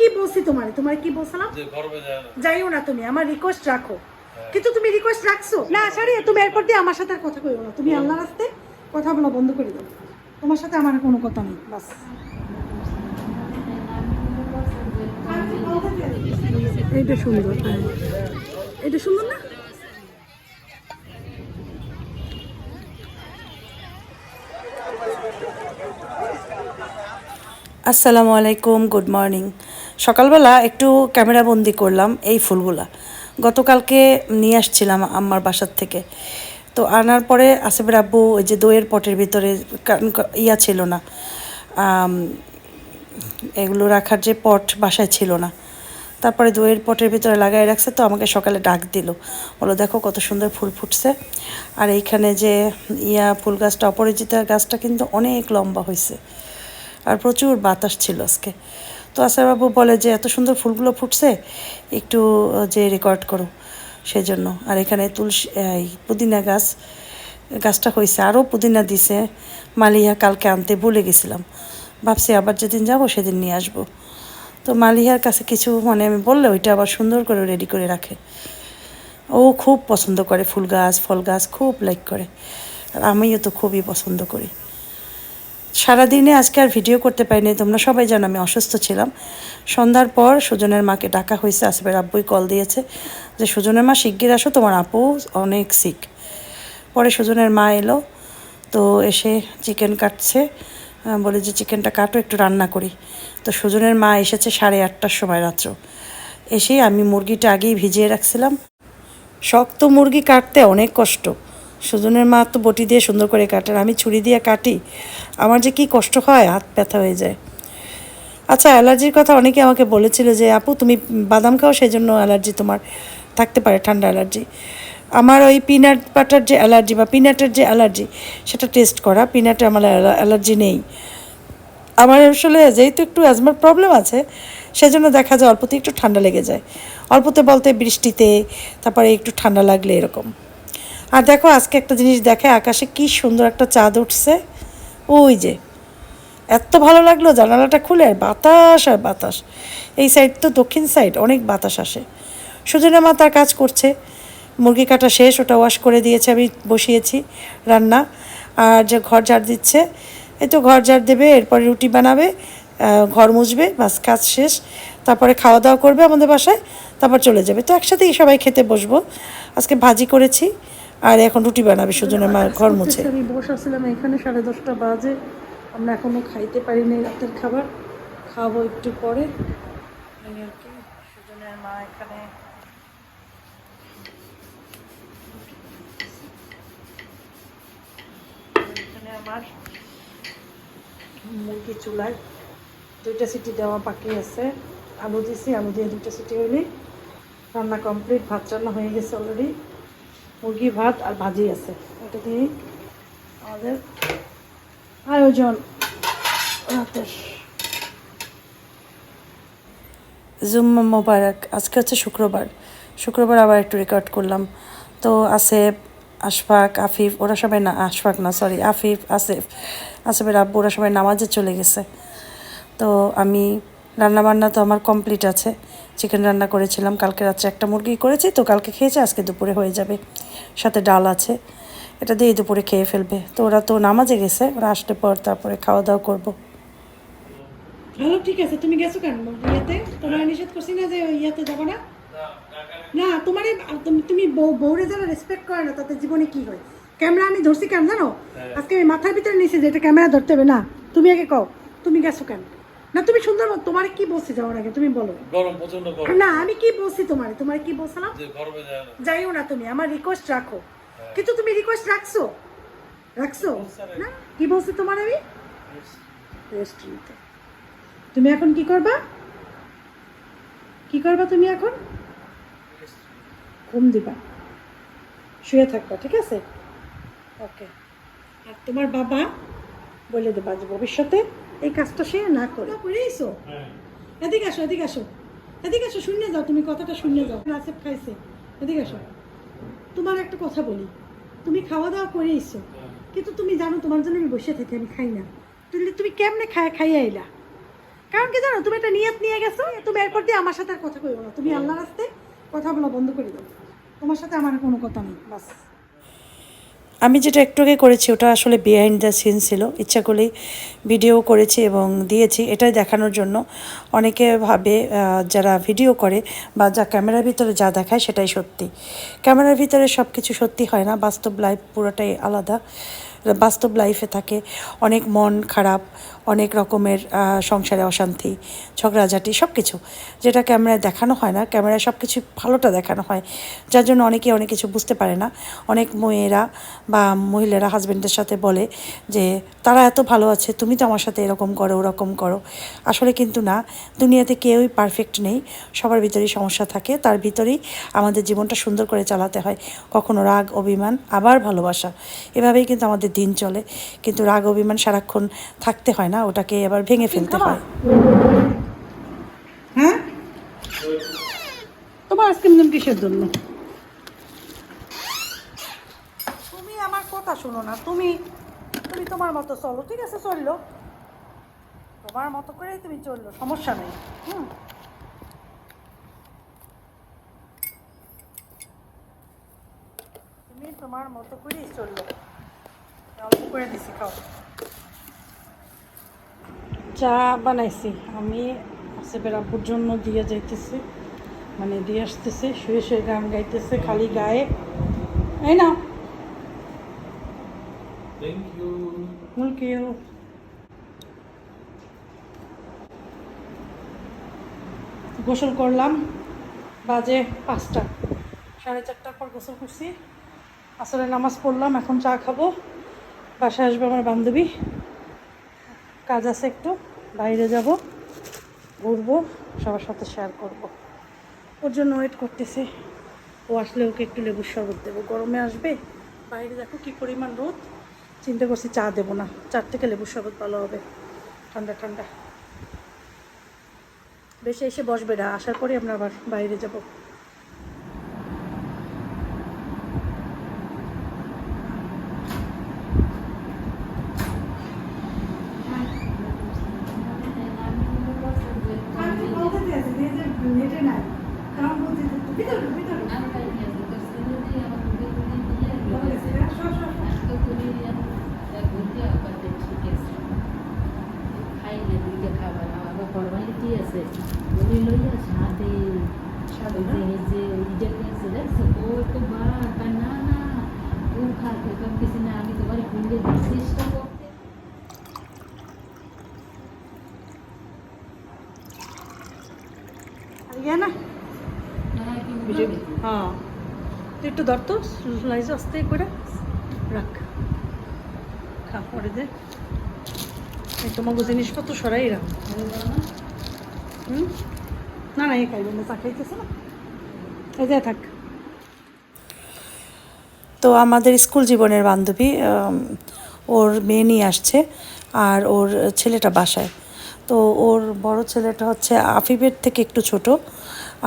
কি বলছি তোমার? তোমার কি বলছিলাম? যে গর্বে না। যাইও না তুমি আমার রিকোয়েস্ট রাখো। কিন্তু তুমি রিকোয়েস্ট রাখছো? না সরি তুমি এরপর দিয়ে আমার সাথে আর কথা কইও না। তুমি আল্লাহ রাস্তে কথা বলা বন্ধ করে দাও। তোমার সাথে আমার কোনো কথা নেই বাস। এইটা সুন্দর হ্যাঁ এটা সুন্দর না? আসসালামু আলাইকুম গুড মর্নিং সকালবেলা একটু ক্যামেরা বন্দি করলাম এই ফুলগুলা। গতকালকে নিয়ে আসছিলাম আমার বাসার থেকে। তো আনার পরে আসিফের আব্বু ওই যে দইয়ের পটের ভিতরে ইয়া ছিল না এগুলো রাখার যে পট বাসায় ছিল না। তারপরে দইয়ের পটের ভিতরে লাগাই রাখছে তো আমাকে সকালে ডাক দিল। বলো দেখো কত সুন্দর ফুল ফুটছে। আর এইখানে যে ইয়া ফুল গাছটা অপরাজিতা গাছটা কিন্তু অনেক লম্বা হয়েছে আর প্রচুর বাতাস ছিল আজকে। তো আসারবাবু বলে যে, এত সুন্দর ফুলগুলো ফুটছে, একটু যে রেকর্ড করো। সেই জন্য আর এখানে তুলসী পুদিনা গাছ, গাছটা হয়েছে আরও পুদিনা দিছে। মালিয়া কালকে আনতে ভুলে গেছিলাম। ভাবছি আবার যেদিন যাব সেদিন নিয়ে আসব। তো মালিহার কাছে কিছু মানে আমি বললে ওইটা আবার সুন্দর করে রেডি করে রাখে। ও খুব পছন্দ করে ফুল গাছ, ফল গাছ, খুব লাইক করে। আর আমিও তো খুবই পছন্দ করি। সারাদিনে আজকে আর ভিডিও করতে পারিনি, তোমরা সবাই জানো আমি অসুস্থ ছিলাম। সন্ধ্যার পর সুজনের মাকে ডাকা হয়েছে আসবের আব্বুই কল দিয়েছে যে, সুজনের মা, শিগগির আসো, তোমার আপু অনেক সিক পরে সুজনের মা এলো, তো এসে চিকেন কাটছে। বলে যে চিকেনটা কাটো, একটু রান্না করি। তো সুজনের মা এসেছে সাড়ে আটটার সময় রাত্র। এসেই আমি মুরগিটা আগেই ভিজিয়ে রাখছিলাম। শক্ত মুরগি কাটতে অনেক কষ্ট। সুজনের মা তো বটি দিয়ে সুন্দর করে কাটার আমি ছুরি দিয়ে কাটি, আমার যে কি কষ্ট হয়, হাত ব্যথা হয়ে যায়। আচ্ছা অ্যালার্জির কথা অনেকে আমাকে বলেছিল যে, আপু, তুমি বাদাম খাও সেই জন্য অ্যালার্জি তোমার থাকতে পারে, ঠান্ডা অ্যালার্জি। আমার ওই পিনাট বাটার যে অ্যালার্জি বা পিনাটের যে অ্যালার্জি, সেটা টেস্ট করা পিনাটে আমার অ্যালার্জি নেই। আমার আসলে যেহেতু একটু অ্যাজমার প্রবলেম আছে, সেজন্য দেখা যায় অল্পতে একটু ঠান্ডা লেগে যায়। অল্পতে বলতে বৃষ্টিতে, তারপরে একটু ঠান্ডা লাগলে এরকম। আর দেখো, আজকে একটা জিনিস দেখে আকাশে কি সুন্দর একটা চাঁদ উঠছে। ওই যে, এত ভালো লাগল, জানালাটা খুলে আর বাতাস আর বাতাস। এই সাইড তো দক্ষিণ সাইড অনেক বাতাস আসে। সুজনা মা তার কাজ করছে। মুরগি কাটা শেষ, ওটা ওয়াশ করে দিয়েছে, আমি বসিয়েছি রান্না। আর যে ঘর ঝাড় দিচ্ছে, এই তো ঘর ঝাড় দেবে, এরপরে রুটি বানাবে ঘর মুছবে, বাস কাজ শেষ। তারপরে খাওয়া দাওয়া করবে আমাদের বাসায়, তারপর চলে যাবে। তো একসাথেই সবাই খেতে বসবো। আজকে ভাজি করেছি আর এখন রুটি বানাবে সুজনের মা ঘর মুছে। আমি বসে আসছিলাম এখানে সাড়ে দশটা বাজে। আমরা এখনও খাইতে পারিনি রাতের খাবার। খাব একটু পরে। আর কি সুজনের মা এখানে এখানে আমার মুরগি চুলায় দুইটা সিটি দেওয়া বাকি আছে। আলু দিছি আলু দিয়ে দুইটা সিটি হইলে। রান্না কমপ্লিট ভাত রান্না হয়ে গেছে অলরেডি মুরগি, ভাত আর ভাজি আছে। এটা দিয়ে আমাদের আয়োজন রাতের জুম মোবারক, আজকে হচ্ছে শুক্রবার। শুক্রবার আবার একটু রেকর্ড করলাম। তো আসেফ, আশফাক, আফিফ, ওরা সবাই না, আশফাক না সরি আফিফ, আসেফ, আসেফের আব্বু, ওরা সবাই নামাজে চলে গেছে। তো আমি রান্না বান্না তো আমার কমপ্লিট আছে। চিকেন রান্না করেছিলাম কালকে রাত্রে একটা মুরগি করেছি তো কালকে খেয়েছে আজকে দুপুরে হয়ে যাবে। সাথে ডাল আছে এটা দিয়ে দুপুরে খেয়ে ফেলবে। তো ওরা তো নামাজে গেছে ওরা আসলে পর তারপরে খাওয়া দাওয়া করব। ভালো ঠিক আছে। তুমি গেছো কেন? ইয়েতে? তোমার নিষেধ করছি না যে ইয়েতে যাব না? না তোমার তুমি- তুমি বউ- বউরে যারা রেসপেক্ট করে না তাতে জীবনে কি হয়? ক্যামেরা আমি ধরছি কেন জানো? আজকে আমি মাথার ভিতরে নিয়েছি যে এটা ক্যামেরা ধরতে হবে। না তুমি আগে কও তুমি গেছো কেন? না তুমি সুন্দর তোমার কি বলছি যাওয়ার আগে? তুমি বলো। গরম প্রচণ্ড গরম। না আমি কি বলছি তোমার? তোমার কি বলছিলাম যে গর্বে যায় না। যাইও না তুমি আমার রিকোয়েস্ট রাখো। কিন্তু তুমি রিকোয়েস্ট রাখছো? রাখছো? না কি বলছি তোমার আমি? রেস্ট নিতে তুমি এখন কি করবা? কি করবা তুমি এখন? ঘুম দিবা। শুয়ে থাকবা ঠিক আছে? ওকে আর তোমার বাবা বলে দেবা যে ভবিষ্যতে এই কাজটা সে না করে। করে এসো এদিকে আসো এদিকে আসো। এদিকে আসো শুনে যাও তুমি কথাটা শুনে যাও। আসেফ খাইছে। এদিকে আসো। তোমার একটা কথা বলি। তুমি খাওয়া দাওয়া করে এসো কিন্তু তুমি জানো তোমার জন্য আমি বসে থাকি আমি খাই না। তাহলে তুমি কেমনে খায় খাইয়া এলা কারণ কি জানো তুমি একটা নিয়ত নিয়ে গেছো তুমি এরপর দিয়ে আমার সাথে আর কথা কইবো না। তুমি আল্লাহর রাস্তে কথা বলা বন্ধ করে দাও। তোমার সাথে আমার কোনো কথা নেই বাস। আমি যেটা একটু আগে করেছি, ওটা আসলে বিহাইন্ড দ্য সিন ছিল। ইচ্ছা করলেই ভিডিও করেছি এবং দিয়েছি, এটাই দেখানোর জন্য। অনেকে ভাবে যারা ভিডিও করে বা যা ক্যামেরার ভিতরে যা দেখায় সেটাই সত্যি। ক্যামেরার ভিতরে সব কিছু সত্যি হয় না, বাস্তব লাইফ পুরোটাই আলাদা। বাস্তব লাইফে থাকে। অনেক মন খারাপ, অনেক রকমের সংসারে অশান্তি, ঝগড়াঝাটি সব কিছু যেটা ক্যামেরায় দেখানো হয় না ক্যামেরায় সব কিছু ভালোটা দেখানো হয়। যার জন্য অনেকে অনেক কিছু বুঝতে পারে না। অনেক মেয়েরা বা মহিলারা হাজব্যান্ডের সাথে বলে যে, তারা এত ভালো আছে, তুমি তো আমার সাথে এরকম করো, ওরকম করো। আসলে কিন্তু না। দুনিয়াতে কেউই পারফেক্ট নেই। সবার ভিতরেই সমস্যা থাকে। তার ভিতরেই আমাদের জীবনটা সুন্দর করে চালাতে হয়। কখনো রাগ, অভিমান, আবার ভালোবাসা। এভাবেই কিন্তু আমাদের দিন চলে। কিন্তু রাগ অভিমান সারাক্ষণ থাকতে হয় না ওটাকে আবার ভেঙে ফেলতে হয়। হ্যাঁ? তোমার আইসক্রিম কিসের জন্য? তুমি আমার কথা শোনো না তুমি তুমি তোমার মতো চলো ঠিক আছে? চলল। তোমার মতো করেই তুমি চলল সমস্যা নেই। হুম। তুমি তোমার মতো করেই চলল। অল্প করে দিছি খাও চা বানাইছি। আমি আসেফের আব্বুর জন্য দিয়ে যাইতেছি। মানে দিয়ে আসতেছে শুয়ে শুয়ে গান গাইতেছে খালি গায়ে। এই না থ্যাংক ইউ গোসল করলাম। বাজে পাঁচটা। সাড়ে চারটার পর গোসল করছি। আসলে নামাজ পড়লাম এখন চা খাব। বাসায় আসবে আমার বান্ধবী। কাজ আছে একটু, বাইরে যাব, ঘুরবো, সবার সাথে শেয়ার করব। ওর জন্য ওয়েট করতেছি। ও আসলে ওকে একটু লেবুর শরবত দেবো। গরমে আসবে, বাইরে দেখো কি পরিমাণ রোদ। চিন্তা করছি চা দেবো না। চার থেকে লেবুর শরবত ভালো হবে। ঠান্ডা ঠান্ডা। বেশি এসে বসবে না। আসার পরে আমরা আবার বাইরে যাব ফর্মালিটি আছে ওই লইয়া সাথে ওই যে এই যে ইজাতে আছে দেখছ ও তো বা তার না না ও খাতে কম কিছু না আমি তোমার খুললে চেষ্টা করতে ইয়ে না? হ্যাঁ হ্যাঁ। তুই একটু ধর তো স্লাইস আস্তে করে। রাখ। খা পরে দে। এই তোমাকে জিনিসপত্র সরাই রাখ। হুম? না না এ খাইবে না চা খাইতেছে না। এই যে থাক। তো আমাদের স্কুল জীবনের বান্ধবী ওর মেয়ে নিয়ে আসছে আর ওর ছেলেটা বাসায়। তো ওর বড় ছেলেটা হচ্ছে আফিফের থেকে একটু ছোট,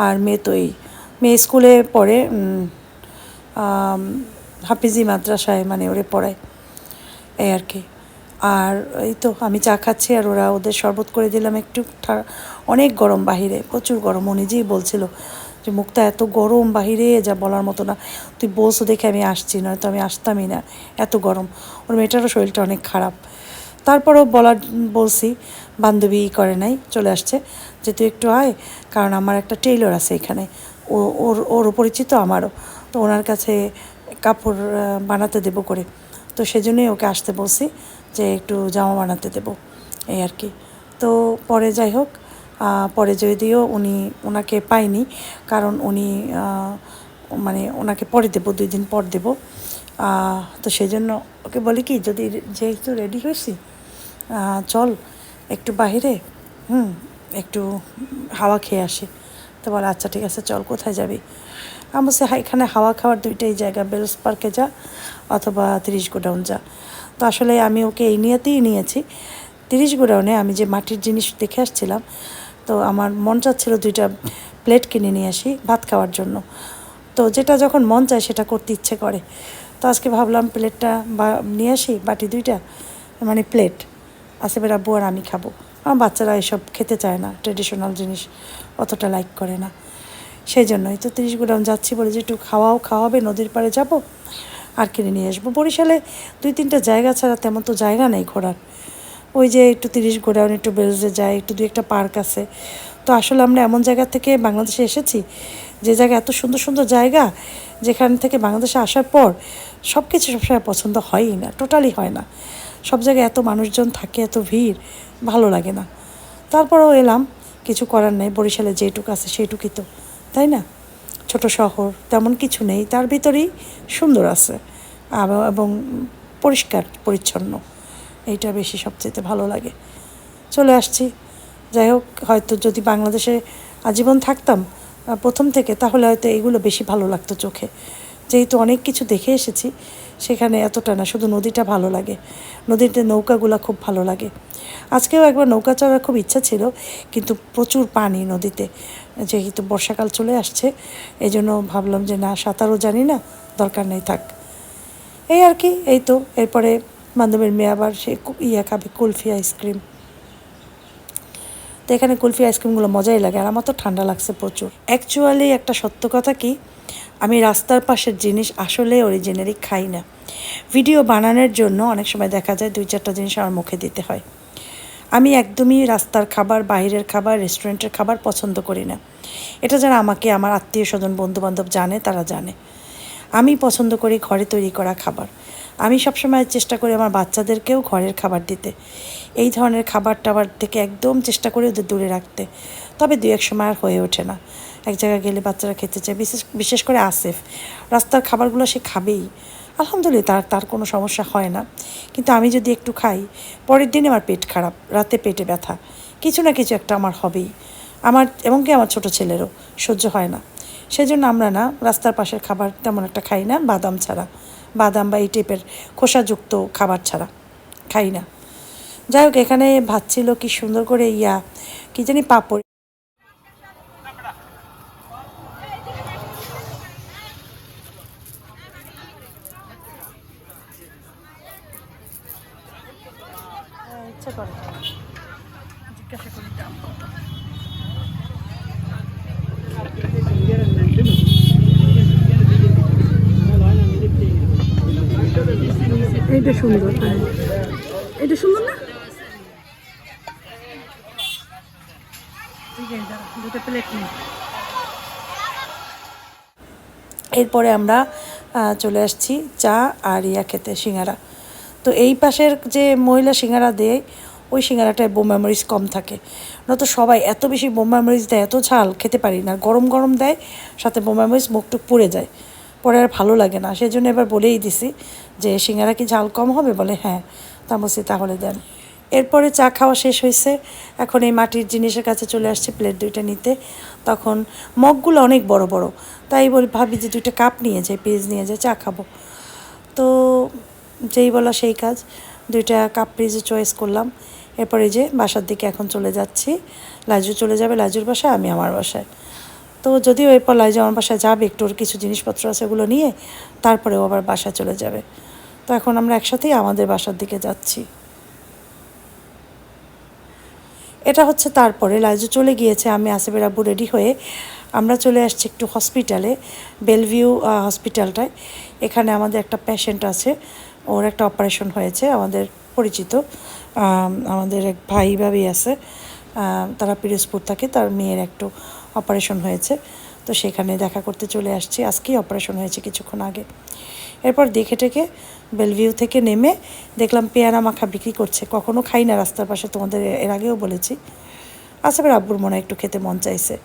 আর মেয়ে তো এই, মেয়ে স্কুলে পড়ে হাফিজি মাদ্রাসায় মানে ওরে পড়ায়, এই আর কি। আর এই তো আমি চা খাচ্ছি আর ওরা ওদের শরবত করে দিলাম একটু অনেক গরম বাহিরে, প্রচুর গরম। ও নিজেই বলছিল যে মুখটা এত গরম বাহিরে, যা বলার মতো না। তুই বলছো দেখে আমি আসছি, নয়তো আমি আসতামই না, এত গরম। ওর মেয়েটারও শরীরটা অনেক খারাপ। তারপরও বলার, বলছি, বান্ধবী করে নাই, চলে আসছে। যে তুই একটু আয়, কারণ আমার একটা টেইলর আছে এখানে। ও, ওর ওর পরিচিত আমারও। তো ওনার কাছে কাপড় বানাতে দেবো করে। তো সেজন্যই ওকে আসতে বলছি যে একটু জামা বানাতে দেবো, এই আর কি। তো পরে যাই হোক পরে যদিও উনি ওনাকে পাইনি কারণ উনি মানে ওনাকে পরে দেবো, দুই দিন পর দেবো। তো সেই জন্য ওকে বলি কি, যদি যেহেতু রেডি হয়েছি চল, একটু বাইরে হুম, একটু হাওয়া খেয়ে আসি। তো বলে আচ্ছা ঠিক আছে, চল, কোথায় যাবি? আমি বলছি হ্যাঁ এখানে হাওয়া খাওয়ার দুইটাই জায়গা, বেলস পার্কে যা অথবা তিরিশ গোডাউন যা। তো আসলে আমি ওকে এই নিয়েতেই নিয়েছি। তিরিশ গোডাউনে আমি যে মাটির জিনিস দেখে আসছিলাম, তো আমার মন চাচ্ছিল দুইটা প্লেট কিনে নিয়ে আসি ভাত খাওয়ার জন্য। তো যেটা যখন মন চায় সেটা করতে ইচ্ছে করে। তো আজকে ভাবলাম, প্লেটটা বা, নিয়ে আসি বাটি দুইটা মানে প্লেট। আসেফের আব্বু আর আমি খাব। আমার বাচ্চারা এসব খেতে চায় না ট্রেডিশনাল জিনিস অতটা লাইক করে না। সেই জন্যই তো তিরিশ গুরাম যাচ্ছি বলে যে একটু খাওয়াও, খাওয়াবে, নদীর পাড়ে যাব আর কিনে নিয়ে আসব। বরিশালে দুই তিনটা জায়গা ছাড়া তেমন তো জায়গা নেই ঘোরার। ওই যে একটু তিরিশ গোডাউন, একটু বেলজে যায়, একটু দুই একটা পার্ক আছে। তো আসলে আমরা এমন জায়গা থেকে বাংলাদেশে এসেছি, যে জায়গা এত সুন্দর সুন্দর জায়গা, যেখান থেকে বাংলাদেশে আসার পর সব কিছু সবসময় পছন্দ হয়ই না টোটালি হয় না। সব জায়গায় এত মানুষজন থাকে, এত ভিড়, ভালো লাগে না। তারপরেও এলাম, কিছু করার নেই, বরিশালে যেটুকু আছে সেইটুকুই তো, তাই না? ছোট শহর, তেমন কিছু নেই, তার ভিতরেই সুন্দর আছে এবং পরিষ্কার, পরিচ্ছন্ন, এইটা বেশি সবচেয়ে ভালো লাগে। চলে আসছি, যাই হোক, হয়তো যদি বাংলাদেশে আজীবন থাকতাম প্রথম থেকে, তাহলে হয়তো এগুলো বেশি ভালো লাগতো চোখে। যেহেতু অনেক কিছু দেখে এসেছি, সেখানে এতটা না, শুধু নদীটা ভালো লাগে। নদীতে নৌকাগুলো খুব ভালো লাগে। আজকেও একবার নৌকা চড়ার খুব ইচ্ছা ছিল, কিন্তু প্রচুর পানি নদীতে। যেহেতু বর্ষাকাল চলে আসছে এই জন্য ভাবলাম যে না, সাঁতারও জানি না, দরকার নেই, থাক। এই আর কি, এই তো, এরপরে বান্ধবীর মেয়ে আবার সে ইয়া খাবে, কুলফি আইসক্রিম। তো এখানে কুলফি আইসক্রিমগুলো মজাই লাগে, আর আমার তো ঠান্ডা লাগছে প্রচুর। অ্যাকচুয়ালি একটা সত্য কথা কি আমি রাস্তার পাশের জিনিস আসলে অরিজিনালি খাই না। ভিডিও বানানোর জন্য অনেক সময় দেখা যায় দুই চারটা জিনিস আমার মুখে দিতে হয়। আমি একদমই রাস্তার খাবার, বাইরের খাবার রেস্টুরেন্টের খাবার পছন্দ করি না। এটা যারা আমাকে আমার আত্মীয় স্বজন বন্ধুবান্ধব জানে, তারা জানে। আমি পছন্দ করি ঘরে তৈরি করা খাবার। আমি সবসময় চেষ্টা করি আমার বাচ্চাদেরকেও ঘরের খাবার দিতে। এই ধরনের খাবার টাবার থেকে একদম চেষ্টা করি ওদের দূরে রাখতে। তবে দু এক সময় আর হয়ে ওঠে না। এক জায়গায় গেলে বাচ্চারা খেতে চায়, বিশেষ বিশেষ করে আসেফ। রাস্তার খাবারগুলো সে খাবেই। আলহামদুলিল্লাহ তার তার কোনো সমস্যা হয় না। কিন্তু আমি যদি একটু খাই, পরের দিনে আমার পেট খারাপ, রাতে পেটে ব্যথা। কিছু না কিছু একটা আমার হবেই। আমার, এমনকি আমার ছোট ছেলেরও সহ্য হয় না। সেই জন্য আমরা না, রাস্তার পাশের খাবার তেমন একটা খাই না, বাদাম ছাড়া। বাদাম বা এই টাইপের খোসাযুক্ত খাবার ছাড়া খাই না। যাই হোক, এখানে ভাত ছিল, কি সুন্দর করে ইয়া, কি জানি পাপড় ইচ্ছা করে জিজ্ঞাসা করি দাম কত এইটা সুন্দর হ্যাঁ। এটা সুন্দর না? এরপরে আমরা চলে আসছি চা আর ইয়া খেতে, সিঙ্গারা। তো এই পাশের যে মহিলা সিঙ্গারা দেয়, ওই সিঙ্গারাটায় বোম্বা মরিচ কম থাকে। নয়তো সবাই এত বেশি বোম্বা মরিচ দেয়, এত ঝাল, খেতে পারি না। গরম গরম দেয়, সাথে বোম্বা মরিচ মুখটুক পুড়ে যায়। পরে আর ভালো লাগে না। সেই জন্য এবার বলেই দিছি যে, সিঙ্গারা কি ঝাল কম হবে? বলে হ্যাঁ। তা বলছি, তাহলে দেন। এরপরে চা খাওয়া শেষ হয়েছে। এখন এই মাটির জিনিসের কাছে চলে আসছে প্লেট দুইটা নিতে। তখন মগগুলো অনেক বড় বড়। তাই বলি, ভাবি যে দুইটা কাপ নিয়ে যাই পেজ নিয়ে যাই চা খাব। তো যেই বলা সেই কাজ, দুইটা কাপ পেজে চয়েস করলাম। এরপরে যে বাসার দিকে এখন চলে যাচ্ছি। লাজু চলে যাবে লাজুর বাসায়, আমি আমার বাসায়। তো যদিও এরপর লাইজু আমার বাসায় যাবে, একটু ওর কিছু জিনিসপত্র আছে ওগুলো নিয়ে তারপরে আবার বাসায় চলে যাবে। তো এখন আমরা একসাথেই আমাদের বাসার দিকে যাচ্ছি। এটা হচ্ছে তারপরে লাইজু চলে গিয়েছে, আমি আসিফের আব্বু রেডি হয়ে আমরা চলে আসছি একটু হসপিটালে বেলভিউ হসপিটালটায় এখানে আমাদের একটা পেশেন্ট আছে, ওর একটা অপারেশন হয়েছে, আমাদের পরিচিত আমাদের এক ভাই ভাবি আছে তারা পিরোজপুর থাকে, তার মেয়ের একটু অপারেশন হয়েছে। তো সেখানে দেখা করতে চলে আসছি। আজকেই অপারেশন হয়েছে কিছুক্ষণ আগে। এরপর দেখে টেকে বেলভিউ থেকে নেমে দেখলাম পেয়ারা মাখা বিক্রি করছে। কখনো খাই না রাস্তার পাশে, তোমাদের এর আগেও বলেছি। আসিফের আব্বুর মনে একটু খেতে মন চাইছে।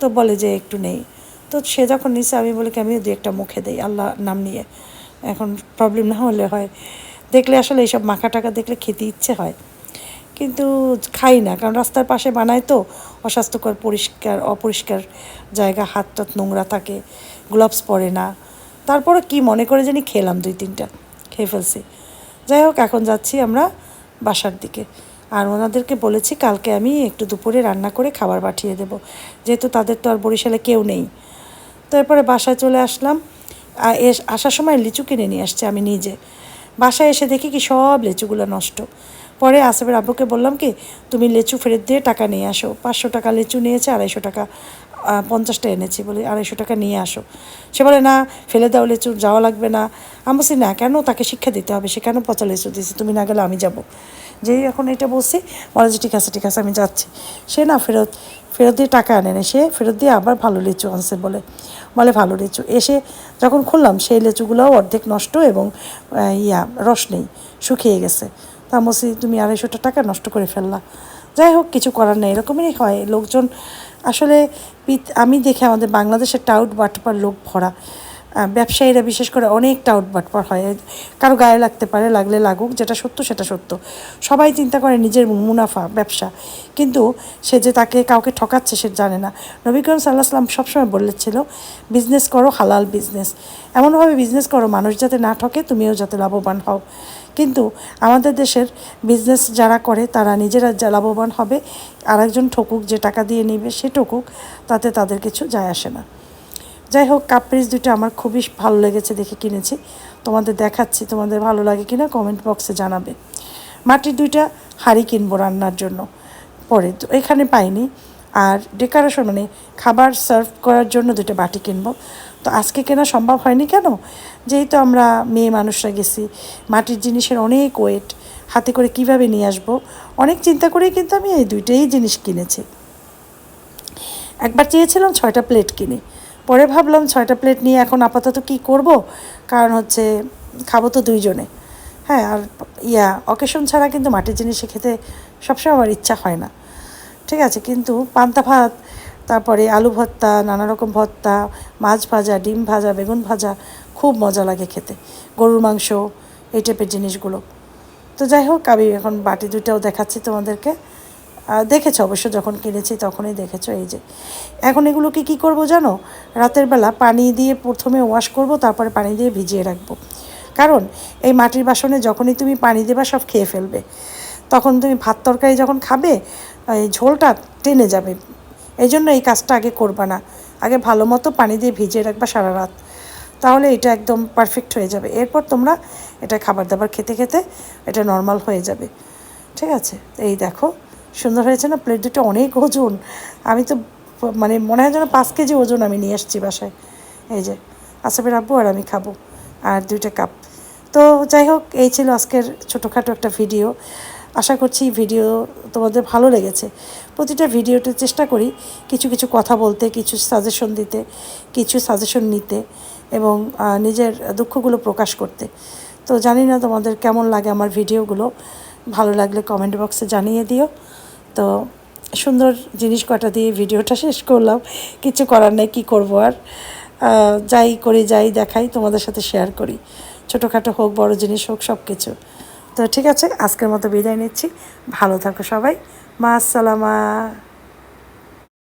তো বলে যে একটু নেই। তো সে যখন নিছে, আমি বলি কি, আমিও দু একটা মুখে দেই আল্লাহ নাম নিয়ে। এখন প্রবলেম না হলে হয়। দেখলে আসলে এইসব মাখা টাকা দেখলে খেতে ইচ্ছে হয়। কিন্তু খাই না, কারণ রাস্তার পাশে বানায় তো, অস্বাস্থ্যকর, পরিষ্কার, অপরিষ্কার জায়গা, হাত টাত নোংরা থাকে গ্লাভস পরে না। তারপরে কি মনে করে জানি খেলাম দুই তিনটা, খেয়ে ফেলছি। যাই হোক, এখন যাচ্ছি আমরা বাসার দিকে। আর ওনাদেরকে বলেছি কালকে আমি একটু দুপুরে রান্না করে খাবার পাঠিয়ে দেব। যেহেতু তাদের তো আর বরিশালে কেউ নেই। তো এরপরে বাসায় চলে আসলাম। আসার সময় লিচু কিনে নিয়ে আসছে আমি নিজে। বাসায় এসে দেখি কি সব লিচুগুলো নষ্ট। পরে আসিফের আব্বুকে বললাম কি, তুমি লেচু ফেরত দিয়ে টাকা নিয়ে আসো। পাঁচশো টাকা লেচু নিয়েছে, আড়াইশো টাকা পঞ্চাশটা এনেছি বলি আড়াইশো টাকা নিয়ে আসো। সে বলে, না, ফেলে দাও লেচু, যাওয়া লাগবে না। আমি বলছি, না, কেন তাকে শিক্ষা দিতে হবে? সে কেন পচা লেচু দিয়েছে? তুমি না গেলে আমি যাব। যেই এখন এটা বলছি, বলে যে, ঠিক আছে ঠিক আছে, আমি যাচ্ছি। সে না ফেরত ফেরত দিয়ে টাকা আনে সে ফেরত দিয়ে আবার ভালো লিচু আনছে বলে বলে ভালো লিচু। এসে যখন খুললাম, সেই লিচুগুলোও অর্ধেক নষ্ট এবং ইয়া, রস নেই, শুকিয়ে গেছে। তা বলছি তুমি আড়াইশোটা টাকা নষ্ট করে ফেললা। যাই হোক, কিছু করার নেই, এরকমই হয়। লোকজন, আসলে আমি দেখে আমাদের বাংলাদেশের টাউট বাটপার লোক ভরা। ব্যবসায়ীরা বিশেষ করে অনেক টাউট বাটপার হয়। কারও গায়ে লাগতে পারে, লাগলে লাগুক, যেটা সত্য সেটা সত্য। সবাই চিন্তা করে নিজের মুনাফা, ব্যবসা। কিন্তু সে যে তাকে কাউকে ঠকাচ্ছে সে জানে না। নবী করিম সাল্লাহ সাল্লাম সবসময় বলেছিল, বিজনেস করো, হালাল বিজনেস। এমনভাবে বিজনেস করো, মানুষ যাতে না ঠকে, তুমিও যাতে লাভবান হও। কিন্তু আমাদের দেশের বিজনেস যারা করে, তারা নিজেরা লাভবান হবে, আরেকজন ঠকুক যে টাকা দিয়ে নেবে, সে ঠকুক, তাতে তাদের কিছু যায় আসে না। যাই হোক কাপ পিস দুটো আমার খুবই ভালো লেগেছে দেখে কিনেছি। তোমাদের দেখাচ্ছি, তোমাদের ভালো লাগে কিনা কমেন্ট বক্সে জানাবে। মাটির দুইটা হাঁড়ি কিনবো রান্নার জন্য, পরে তো এখানে পাইনি। আর ডেকোরেশন মানে খাবার সার্ভ করার জন্য দুটো বাটি কিনবো। তো আজকে কেনা সম্ভব হয়নি কেন? যেহেতু আমরা মেয়ে মানুষরা গেছি, মাটির জিনিসের অনেক ওয়েট হাতে করে কীভাবে নিয়ে আসব? অনেক চিন্তা করেই কিন্তু আমি এই দুইটাই জিনিস কিনেছি। একবার চেয়েছিলাম ছয়টা প্লেট কিনে, পরে ভাবলাম ছয়টা প্লেট নিয়ে এখন আপাতত কি করব? কারণ হচ্ছে খাব তো দুইজনে। হ্যাঁ আর ইয়া অকেশন ছাড়া কিন্তু মাটির জিনিসে খেতে সবসময় আমার ইচ্ছা হয় না। ঠিক আছে, কিন্তু পান্তা ভাত, তারপরে আলু ভর্তা নানা রকম ভর্তা, মাছ ভাজা, ডিম ভাজা, বেগুন ভাজা, খুব মজা লাগে খেতে। গরুর মাংস, এই টাইপের জিনিসগুলো। তো যাই হোক, আমি এখন বাটি দুটাও দেখাচ্ছি তোমাদেরকে। দেখেছ অবশ্য যখন কিনেছি তখনই দেখেছ এই যে। এখন এগুলোকে কি করব জানো? রাতের বেলা পানি দিয়ে প্রথমে ওয়াশ করব, তারপরে পানি দিয়ে ভিজিয়ে রাখব। কারণ এই মাটির বাসনে যখনই তুমি পানি দেবা সব খেয়ে ফেলবে। তখন তুমি ভাত তরকারি যখন খাবে এই ঝোলটা টেনে যাবে। এই জন্য এই কাজটা আগে করবা না। আগে ভালো মতো পানি দিয়ে ভিজিয়ে রাখবা সারা রাত। তাহলে এটা একদম পারফেক্ট হয়ে যাবে। এরপর তোমরা এটা খাবার দাবার খেতে খেতে এটা নর্মাল হয়ে যাবে। ঠিক আছে? এই দেখো, সুন্দর হয়েছে না? প্লেট দুটো অনেক ওজন। আমি তো মানে মনে হয় যেন পাঁচ কেজি ওজন আমি নিয়ে আসছি বাসায়। এই যে আসাফের আব্বু আর আমি খাব। আর দুইটা কাপ তো যাই হোক, এই ছিল আজকের ছোটোখাটো একটা ভিডিও আশা করছি ভিডিও তোমাদের ভালো লেগেছে। প্রতিটা ভিডিওতে চেষ্টা করি কিছু কিছু কথা বলতে, কিছু সাজেশন দিতে, কিছু সাজেশন নিতে এবং নিজের দুঃখগুলো প্রকাশ করতে। তো জানি না তোমাদের কেমন লাগে আমার ভিডিওগুলো ভালো লাগলে কমেন্ট বক্সে জানিয়ে দিও। তো সুন্দর জিনিস কটা দিয়ে ভিডিওটা শেষ করলাম। কিছু করার নেই, কী করব আর? যাই করি, যাই দেখাই, তোমাদের সাথে শেয়ার করি। ছোটোখাটো হোক, বড় জিনিস হোক সব কিছু তো ঠিক আছে আজকের মতো বিদায় নিচ্ছি। ভালো থাকো সবাই। মা আসসালামা।